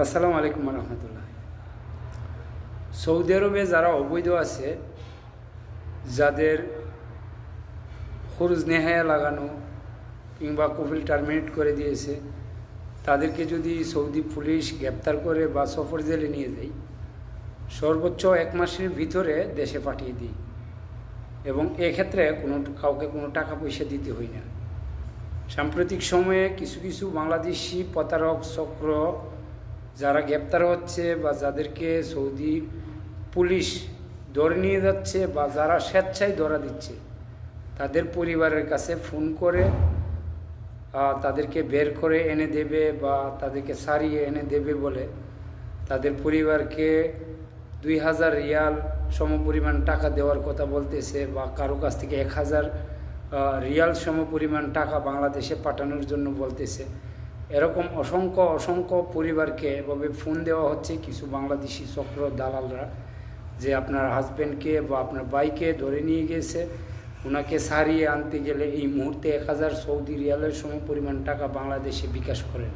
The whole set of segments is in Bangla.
আসসালামু আলাইকুম রহমতুল্লাহ সৌদি আরবে যারা অবৈধ আছে, যাদের খরচ নেহায়া লাগানো কিংবা কফিল টার্মিনেট করে দিয়েছে, তাদেরকে যদি সৌদি পুলিশ গ্রেপ্তার করে বা সফর জেলে নিয়ে যায় সর্বোচ্চ এক মাসের ভিতরে দেশে পাঠিয়ে দিই এবং এক্ষেত্রে কোনো কাউকে কোনো টাকা পয়সা দিতে হয় না। সাম্প্রতিক সময়ে কিছু কিছু বাংলাদেশি প্রতারক, চক্র যারা গ্রেপ্তার হচ্ছে বা যাদেরকে সৌদি পুলিশ ধরে নিয়ে যাচ্ছে বা যারা স্বেচ্ছায় ধরা দিচ্ছে, তাদের পরিবারের কাছে ফোন করে তাদেরকে বের করে এনে দেবে বা তাদেরকে সারিয়ে এনে দেবে বলে তাদের পরিবারকে দুই হাজার রিয়াল সমপরিমাণ টাকা দেওয়ার কথা বলতেছে বা কারও কাছ থেকে এক হাজার রিয়াল সমপরিমাণ টাকা বাংলাদেশে পাঠানোর জন্য বলতেছে। এরকম অসংখ্য অসংখ্য পরিবারকে এভাবে ফোন দেওয়া হচ্ছে কিছু বাংলাদেশি চক্র দালালরা যে আপনার হাজব্যান্ডকে বা আপনার বাইকে ধরে নিয়ে গেছে। ওনাকে সারিয়ে আনতে গেলে এই মুহূর্তে এক হাজার সৌদি রিয়ালের সম পরিমাণ টাকা বাংলাদেশে বিকাশ করেন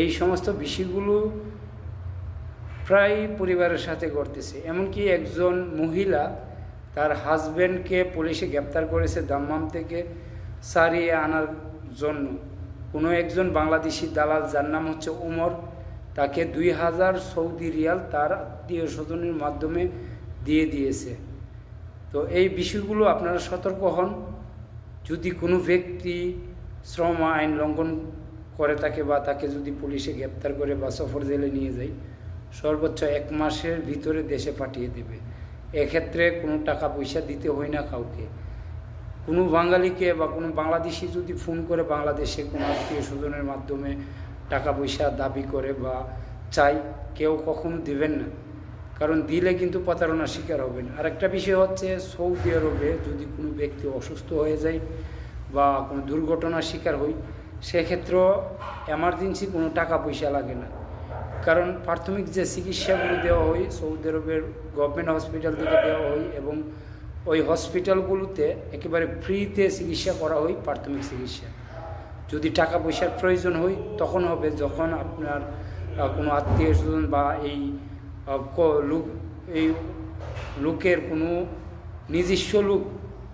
এই সমস্ত বিষয়গুলো প্রায় পরিবারের সাথে ঘটতেছে। এমনকি একজন মহিলা তার হাজব্যান্ডকে পুলিশে গ্রেপ্তার করেছে দাম্মাম থেকে সারিয়ে আনার জন্য। কোনো একজন বাংলাদেশি দালাল যার নাম হচ্ছে উমর, তাকে দুই হাজার সৌদি রিয়াল তার আত্মীয় স্বজনের মাধ্যমে দিয়ে দিয়েছে। তো এই বিষয়গুলো আপনারা সতর্ক হন। যদি কোনো ব্যক্তি শ্রম আইন লঙ্ঘন করে থাকে বা তাকে যদি পুলিশে গ্রেপ্তার করে বা সফর জেলে নিয়ে যায়, সর্বোচ্চ এক মাসের ভিতরে দেশে পাঠিয়ে দেবে। এক্ষেত্রে কোনো টাকা পয়সা দিতে হয় না কাউকে। কোনো বাঙালিকে বা কোনো বাংলাদেশি যদি ফোন করে বাংলাদেশে কোনো আত্মীয় স্বজনের মাধ্যমে টাকা পয়সা দাবি করে বা চাই কেউ কখনো দেবেন না। কারণ দিলে কিন্তু প্রতারণার শিকার হবেন। আর একটা বিষয় হচ্ছে, সৌদি আরবে যদি কোনো ব্যক্তি অসুস্থ হয়ে যায় বা কোনো দুর্ঘটনার শিকার হই সেক্ষেত্রেও এমার্জেন্সি কোনো টাকা পয়সা লাগে না। কারণ প্রাথমিক যে চিকিৎসাগুলো দেওয়া হয়, সৌদি আরবের গভর্নমেন্ট হসপিটাল থেকে দেওয়া হয় এবং ওই হসপিটালগুলোতে একেবারে ফ্রিতে চিকিৎসা করা হয়, প্রাথমিক চিকিৎসা। যদি টাকা পয়সার প্রয়োজন হয়, তখন হবে। যখন আপনার কোনো আত্মীয় স্বজন বা এই লোক, এই লোকের কোনো নিজস্ব লোক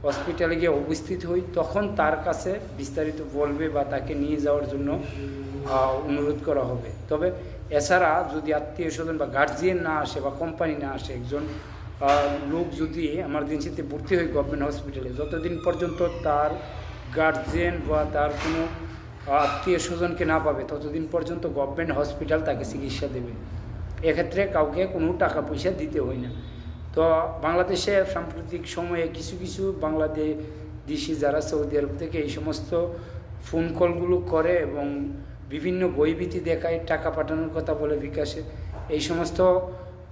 হসপিটালে গিয়ে উপস্থিত হই তখন তার কাছে বিস্তারিত বলবে বা তাকে নিয়ে যাওয়ার জন্য অনুরোধ করা হবে। তবে এছাড়া যদি আত্মীয় স্বজন বা গার্জিয়ান না আসে বা কোম্পানি না আসে, একজন লোক যদি এমার্জেন্সিতে ভর্তি হয় গভর্নমেন্ট হসপিটালে যতদিন পর্যন্ত তার গার্জেন বা তার কোনো আত্মীয় স্বজনকে না পাবে, ততদিন পর্যন্ত গভর্নমেন্ট হসপিটাল তাকে চিকিৎসা দেবে। এক্ষেত্রে কাউকে কোনো টাকা পয়সা দিতে হয় না। তো বাংলাদেশে সাম্প্রতিক সময়ে কিছু কিছু বাংলাদেশি যারা সৌদি আরব থেকে এই সমস্ত ফোন কলগুলো করে এবং বিভিন্ন বইভীতি দেখায়, টাকা পাঠানোর কথা বলে বিকাশে, এই সমস্ত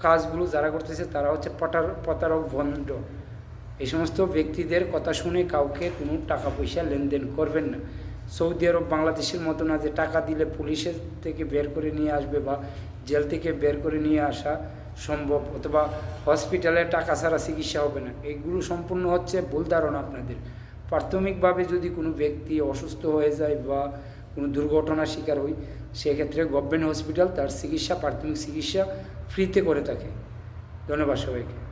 কাজগুলো যারা করতেছে তারা হচ্ছে পটার, প্রতারক ভণ্ড এই সমস্ত ব্যক্তিদের কথা শুনে কাউকে কোনো টাকা পয়সা লেনদেন করবেন না। সৌদি আরব বাংলাদেশের মতো না যে টাকা দিলে পুলিশের থেকে বের করে নিয়ে আসবে বা জেল থেকে বের করে নিয়ে আসা সম্ভব, অথবা হসপিটালে টাকা ছাড়া চিকিৎসা হবে না। এইগুলো সম্পূর্ণ হচ্ছে ভুল ধারণা আপনাদের। প্রাথমিকভাবে যদি কোনো ব্যক্তি অসুস্থ হয়ে যায় বা কোনো দুর্ঘটনার শিকার হই, সেক্ষেত্রে গভর্নমেন্ট হসপিটাল তার চিকিৎসা, প্রাথমিক চিকিৎসা ফ্রিতে করে থাকে। ধন্যবাদ সবাইকে।